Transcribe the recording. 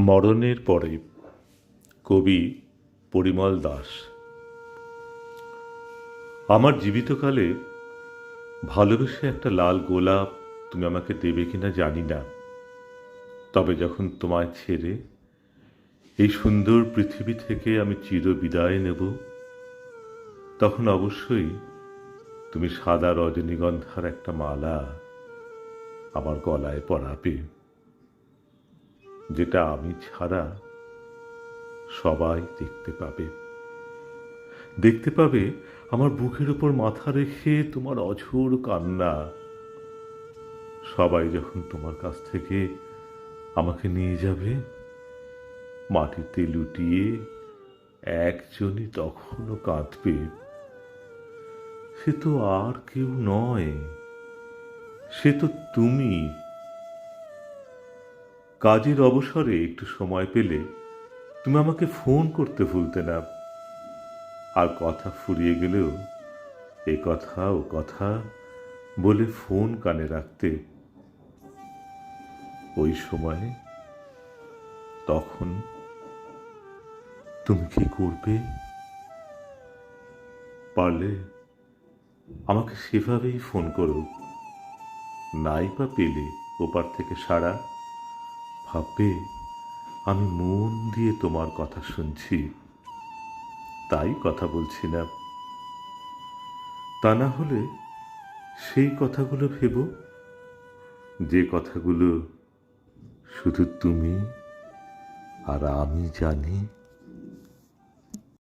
মরণের পরে কবি পরিমল দাস। আমার জীবিতকালে ভালোবেসে একটা লাল গোলাপ তুমি আমাকে দেবে কিনা জানি না। তবে যখন তোমায় ছেড়ে এই সুন্দর পৃথিবী থেকে আমি চির বিদায় নেব, তখন অবশ্যই তুমি সাদা রজনীগন্ধার একটা মালা আমার গলায় পরাবে। যেটা আমি ছাড়া সবাই দেখতে পাবে। দেখতে পাবে আমার বুকের উপর মাথা রেখে তোমার অঝোর কান্না। সবাই যখন তোমার কাছ থেকে আমাকে নিয়ে যাবে, মাটিতে লুটিয়ে একজনই তখনও কাঁদবে। সে তো আর কেউ নয়, সে তো তুমি। কাজের অবসরে একটু সময় পেলে তুমি আমাকে ফোন করতে ভুলতে না। আর কথা ফুরিয়ে গেলেও এ কথা ও কথা বলে ফোন কানে রাখতে ওই সময়ে তখন তুমি কি করবে? পারলে আমাকে সেভাবেই ফোন করো। নাই বা পেলে ওপার থেকে সারা ভাববে আমি মন দিয়ে তোমার কথা শুনছি। তাই কথা বলছি না। তা না হলে সেই কথাগুলো ভেব। যে কথাগুলো শুধু তুমি আর আমি জানি।